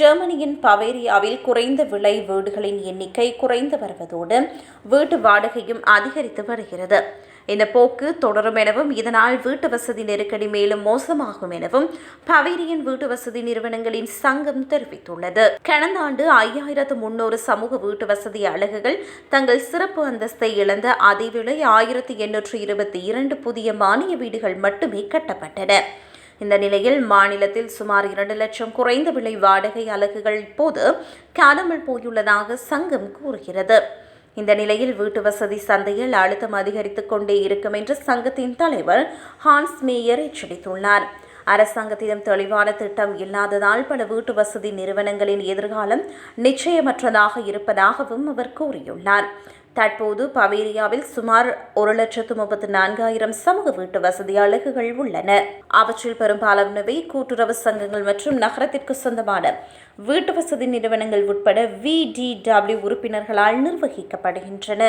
ஜெர்மனியின் பவேரியாவில் குறைந்த விலை வீடுகளின் எண்ணிக்கை குறைந்து வருவதோடு வீட்டு வாடகையும் அதிகரித்து வருகிறது. இந்த போக்கு தொடரும் எனவும் இதனால் வீட்டு வசதி நெருக்கடி மேலும் மோசமாகும் எனவும் பவேரியன் வீட்டு வசதி நிறுவனங்களின் சங்கம் தெரிவித்துள்ளது. கடந்த ஆண்டு ஐயாயிரத்து முன்னூறு சமூக வீட்டு வசதி அலகுகள் தங்கள் சிறப்பு அந்தஸ்தை இழந்த அதேவேளை ஆயிரத்தி எண்ணூற்று இருபத்தி இரண்டு புதிய மானிய வீடுகள் மட்டுமே கட்டப்பட்டன. இந்த நிலையில் மாநிலத்தில் சுமார் இரண்டு லட்சம் குறைந்த விலை வாடகை அலகுகள் இப்போது காணாமல் போயுள்ளதாக சங்கம் கூறுகிறது. இந்த நிலையில் வீட்டு வசதி சந்தையில் அழுத்தம் அதிகரித்துக் கொண்டே இருக்கும் என்று சங்கத்தின் தலைவர் ஹான்ஸ் மேயர் எச்சரித்துள்ளார். அரசாங்கத்திடம் தெளிவான திட்டம் இல்லாததால் பல வீட்டு வசதி நிறுவனங்களின் எதிர்காலம் நிச்சயமற்றதாக இருப்பதாகவும் அவர் கூறியுள்ளார். தற்போது பவேரியாவில் சுமார் ஒரு லட்சத்து முப்பத்தி நான்காயிரம் சமூக வீட்டு வசதி அலகுகள் உள்ளன. அவற்றில் பெரும்பாலானவை கூட்டுறவு சங்கங்கள் மற்றும் நகரத்திற்கு சொந்தமான வீட்டு வசதி நிறுவனங்கள் உட்பட விடிடபிள்யூ உறுப்பினர்களால் நிர்வகிக்கப்படுகின்றன.